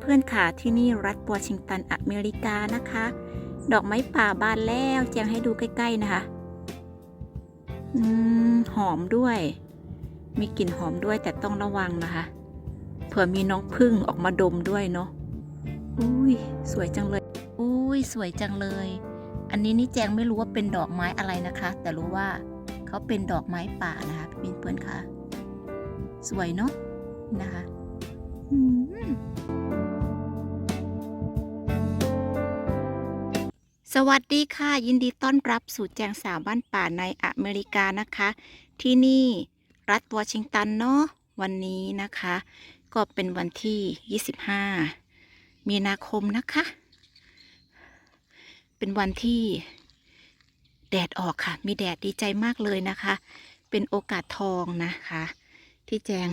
เพื่อนๆค่ะที่นี่รัฐวอชิงตันอเมริกานะคะ ดอกไม้ป่าบานแล้วแจงให้ดูใกล้ๆนะคะ อืมหอมด้วย มีกลิ่นหอมด้วยแต่ต้องระวังนะคะเผื่อมีน้องพึ่งออกมาดมด้วยเนาะอุ้ยสวยจังเลยอุ้ยสวยจังเลย อันนี้นี่แจงไม่รู้ว่าเป็นดอกไม้อะไรนะคะ แต่รู้ว่าเขาเป็นดอกไม้ป่านะคะพี่เพื่อนๆค่ะ สวยเนาะนะคะอื สวัสดีค่ะ ยินดีต้อนรับสู่แจงสาวบ้านป่าในอเมริกานะคะ ที่นี่รัฐวอชิงตันเนาะวันนี้นะคะ ก็เป็นวันที่ 25 มีนาคมนะคะ เป็นวันที่แดดออกค่ะ มีแดดดีใจมากเลยนะคะ เป็นโอกาสทองนะคะ ที่แจง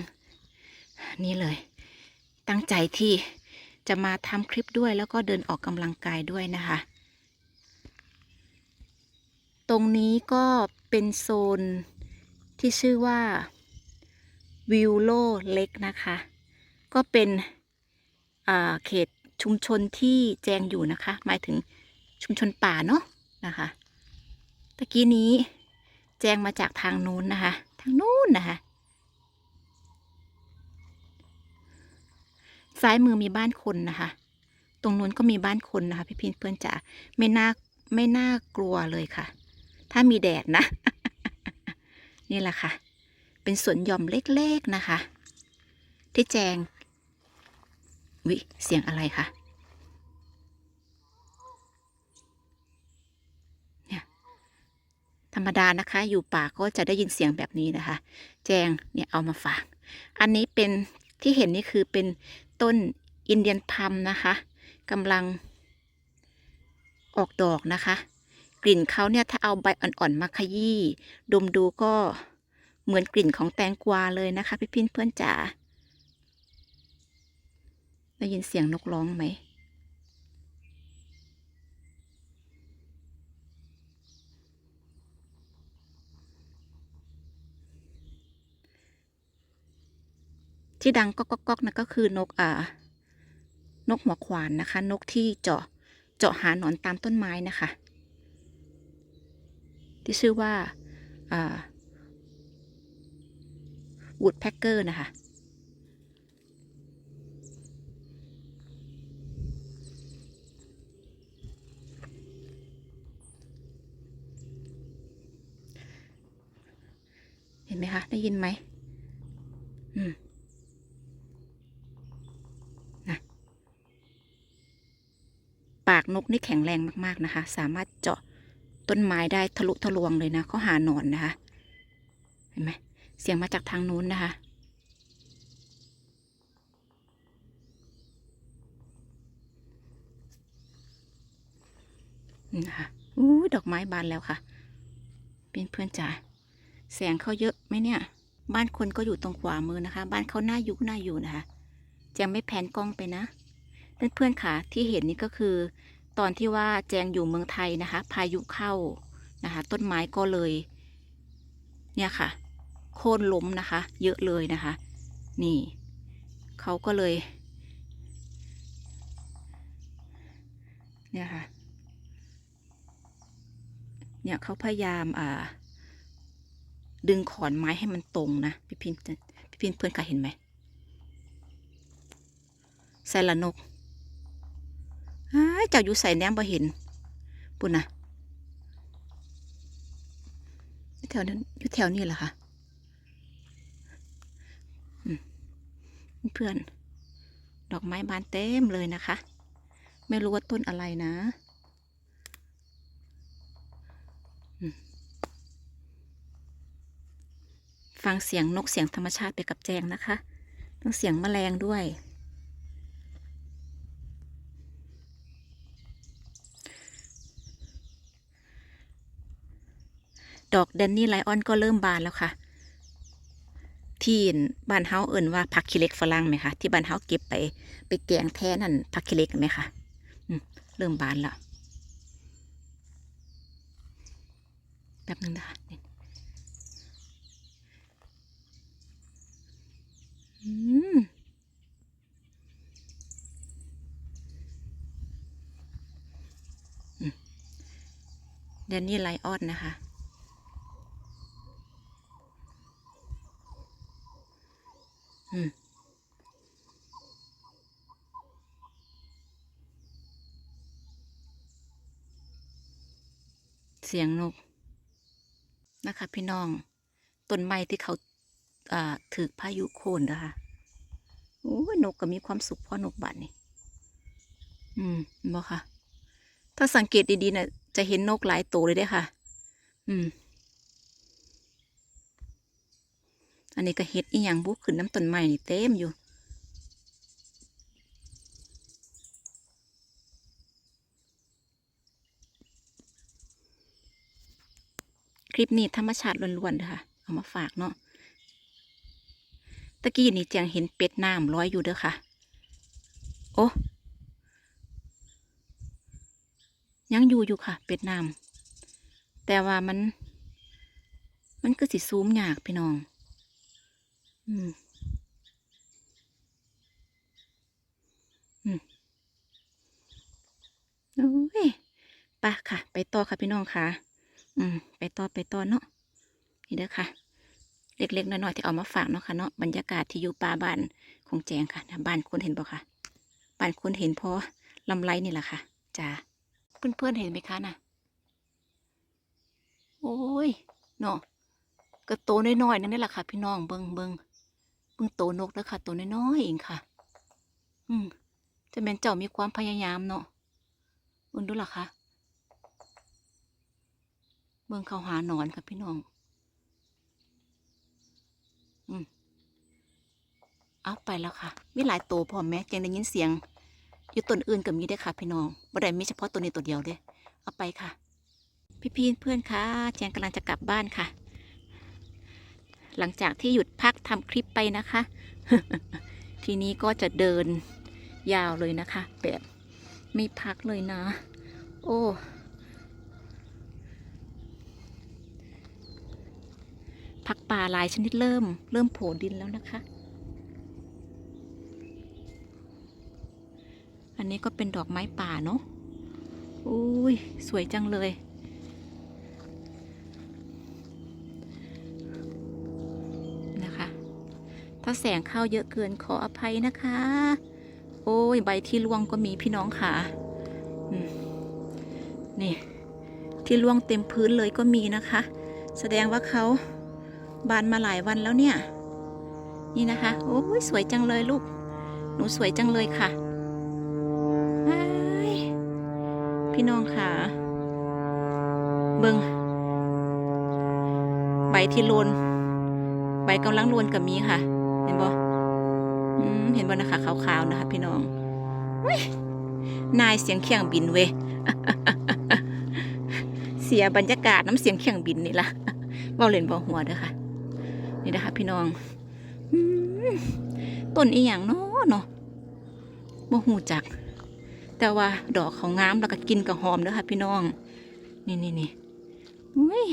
นี่เลย ตั้งใจที่จะมาทำคลิปด้วยแล้วก็เดินออกกำลังกายด้วยนะคะ ตรงนี้ก็เป็นโซนที่ชื่อว่าวิวโลเล็กนะคะ ก็เป็นเขตชุมชนที่แจงอยู่นะคะ หมายถึงชุมชนป่าเนาะนะคะตะกี้นี้แจงมาจากทางนู้นนะคะ ทางนู้นนะคะ ซ้ายมือมีบ้านคนนะคะ ตรงนู้นก็มีบ้านคนนะคะ พี่พินเพื่อนจ๋าไม่น่าไม่น่ากลัวเลยค่ะ ถ้ามีแดดนะ นี่แหละค่ะ เป็นสวนหย่อมเล็กๆนะคะ ที่แจง วิเสียงอะไรคะเนี่ยธรรมดานะคะ อยู่ป่าก็จะได้ยินเสียงแบบนี้นะคะ แจงเนี่ยเอามาฝาก อันนี้เป็นที่เห็นนี่คือเป็นต้นอินเดียนพัมนะคะกำลังออกดอกนะคะ กลิ่นเขาเนี่ยถ้าเอาใบอ่อนๆมาขยี้ดมดูก็เหมือนกลิ่นของแตงกวาเลยนะคะ พี่พินเพื่อนจ๋าได้ยินเสียงนกร้องไหมที่ดังก๊อกก๊อกนะก็คือนกอ่านกหัวขวานนะคะ นกที่เจาะเจาะหาหนอนตามต้นไม้นะคะ ที่ชื่อว่าวูดแพคเกอร์นะคะ เห็นไหมคะ ได้ยินไหมอืมปากนกนี่แข็งแรงมาก ๆ นะคะ สามารถเจาะ ต้นไม้ได้ทะลุทะลวงเลยนะเขาหาหนอนนะคะ เห็นไหมเสียงมาจากทางนู้นนะคะ นี่นะคะอู้ดอกไม้บานแล้วค่ะ เป็นเพื่อนจ๋าแสงเขาเยอะไหมเนี่ย บ้านคนก็อยู่ตรงขวามือนะคะ บ้านเขาหน้ายุกหน้าอยู่นะคะแจงไม่แพนกล้องไปนะเพื่อนๆค่ะที่เห็นนี่ก็คือ ตอนที่ว่าแจงอยู่เมืองไทยนะคะ พายุเข้านะคะ ต้นไม้ก็เลย เนี่ยค่ะ โค่นล้มนะคะ เยอะเลยนะคะ นี่เขาก็เลย เนี่ยค่ะ เนี่ยเขาพยายามอ่า ดึงขอนไม้ให้มันตรงนะพี่พินพี่พินเพื่อนค่ะเห็นไหมใส่ละนก เจ้าอยู่ใส่แนมบ่เห็นปุ่นนะแถวนั้นอยู่แถวนี้เหรอคะเพื่อน ดอกไม้บานเต็มเลยนะคะ ไม่รู้ว่าต้นอะไรนะฟังเสียงนกเสียงธรรมชาติไปกับแจงนะคะต้องเสียงแมลงด้วย ดอกแดนนี่ไลออนก็เริ่มบานแล้วค่ะ ที่บ้านเฮาเอิ่นว่าผักขี้เล็กฝรั่งไหมคะที่บ้านเฮาเก็บไป ไปแกงแท้นั่นผักขี้เล็กไหมคะเริ่มบานแล้วแป๊บนึงนะคะอืเดนนี่ไลออนนะคะ เสียงนกนะคะ พี่น้องต้นไม้ที่เขาถือพายุโค่นนะคะโอ้นกก็มีความสุขเพราะนกบัดนี่อืมเห็นบ่ค่ะ ถ้าสังเกตดีๆนะ่ะจะเห็นนกหลายตัวเลยด้ค่ะ อืม อันนี้ก็เห็ดอีหยังบุกขึ้นน้ำต้นไม้นี่เต็มอยู่ ลิปนี้ธรรมชาติล้วนๆเด้อค่ะ เอามาฝากเนาะตะกี้นี่เจียงเห็นเป็ดน้ำลอยอยู่เด้อค่ะ โอ้ยังอยู่อยู่ค่ะ เป็ดน้ำแต่ว่ามัน มันก็สิซูมยากพี่น้อง อืมอืมโอ้ยไปะค่ะ ไปต่อค่ะพี่น้องค่ะ อืม ไปต่อไปต่อเนาะ นี่เด้อค่ะ เล็กๆน้อยๆที่เอามาฝากเนาะค่ะเนาะ บรรยากาศที่อยู่ป่าบ้านของแจงค่ะบ้านคนเห็นบ่ค่ะบ้านคนเห็นพอลำไรนี่แหละค่ะจ้าเพื่อนๆเห็นไหมคะน่ะ โอ้ยเนาะก็โตน้อยๆนั่นนี่แหละค่ะ พี่น้องเบิงเบิงเบิงโตนกแล้วค่ะโตน้อยๆเองค่ะ อืมจะเป็นเจ้ามีความพยายามเนาะเบิ่งดูล่ะคะ เบิ่งเขาหาหนอนค่ะพี่น้อง อืมเอาไปแล้วค่ะ มีหลายโตวพอมแม้ยังได้ยินเสียง อยู่ต้นอื่นก็มีได้ค่ะ พี่น้องบ่ได้มีเฉพาะตัวนี้ตัวเดียวเด้เอาไปค่ะ พี่พี่เพื่อนค่ะแจงกำลังจะกลับบ้านค่ะ หลังจากที่หยุดพักทำคลิปไปนะคะ ทีนี้ก็จะเดินยาวเลยนะคะ แบบไม่พักเลยนะ โอ้ ผักป่าหลายชนิดเริ่ม เริ่มโผล่ดินแล้วนะคะ อันนี้ก็เป็นดอกไม้ป่าเนาะอุ้ยสวยจังเลยนะคะ ถ้าแสงเข้าเยอะเกินขออภัยนะคะ โอ้ยใบที่ร่วงก็มีพี่น้องค่ะนี่ที่ร่วงเต็มพื้นเลยก็มีนะคะ แสดงว่าเขา บานมาหลายวันแล้วเนี่ย นี่นะคะ โอ้ยสวยจังเลยลูก หนูสวยจังเลยค่ะ พี่น้องค่ะเบิงใบที่โลนใบกำลังโลนกับมีค่ะ เห็นบ่อืมเห็นบ่นะคะขาวๆนะคะ พี่น้องนายเสียงเคียงบินเวเสียบรรยากาศน้ำเสียงเคียงบินนี่ล่ะเบาเล่นเบาหัวเด้อค่ะ นี่นะคะพี่น้องต้นอีหยังเนาะเนาะบ่หูจัก แต่ว่าดอกเขางามแล้วก็กินก็หอมเด้อค่ะพี่น้อง นี่นี่นี่อุ้ย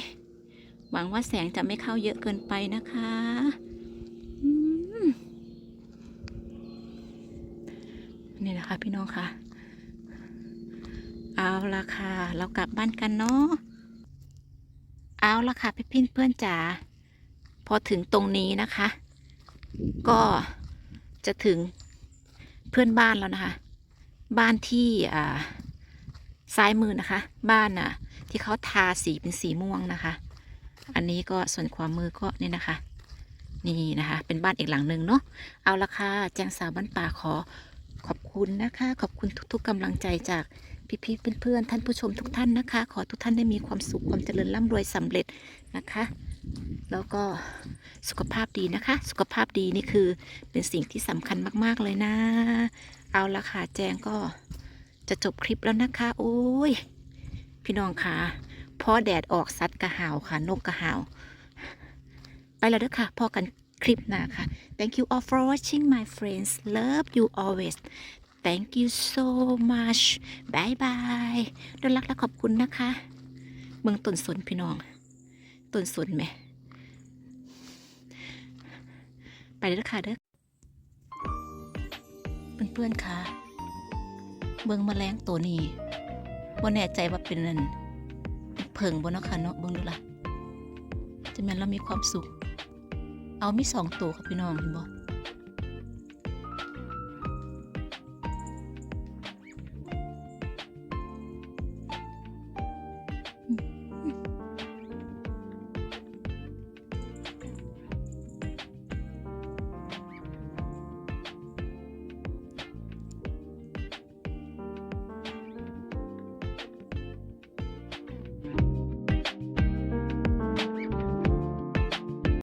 หวังว่าแสงจะไม่เข้าเยอะเกินไปนะคะนี่แหละค่ะพี่น้องค่ะ เอาละค่ะ เรากลับบ้านกันเนาะเอาละค่ะพี่พี่เพื่อนจ๋า พอถึงตรงนี้นะคะ ก็จะถึงเพื่อนบ้านแล้วนะคะ บ้านที่อ่าซ้ายมือนะคะ บ้านน่ะ ที่เขาทาสีเป็นสีม่วงนะคะ อันนี้ก็ส่วนความมือก็นี่นะคะ นี่นะคะ เป็นบ้านอีกหลังหนึ่งเนาะเอาละค่ะแจงสาวบ้านป่าขอขอบคุณนะคะ ขอบคุณทุก ๆกำลังใจจากพี่ๆเพื่อนๆท่านผู้ชมทุกท่านนะคะ ขอทุกท่านได้มีความสุขความเจริญร่ำรวยสำเร็จนะคะ แล้วก็สุขภาพดีนะคะ สุขภาพดีนี่คือเป็นสิ่งที่สำคัญมากๆเลยนะ เอาละค่ะแจงก็จะจบคลิปแล้วนะคะ โอ้ย พี่น้องค่ะพอแดดออกสัตว์กระหาวค่ะ นกกระหาว ไปแล้วเด้อค่ะพอกันคลิปหน้าค่ะ thank you all for watching my friends love you always thank you so much bye bye ด้วยรักและขอบคุณนะคะ เมืองต้นสนพี่น้อง ต้นสนไหม ไปเด้อค่ะเด้อเพื่อนๆค่ะ เบิ้งแมลงตัวนี้ว่แน่ใจว่าเป็นนั่นเพิงบ่นาะค่ะเนาะเบิ้งดูล่ะจะแม่นเรามีความสุข เอามีสองตัวค่ะพี่น้องเห็นบ่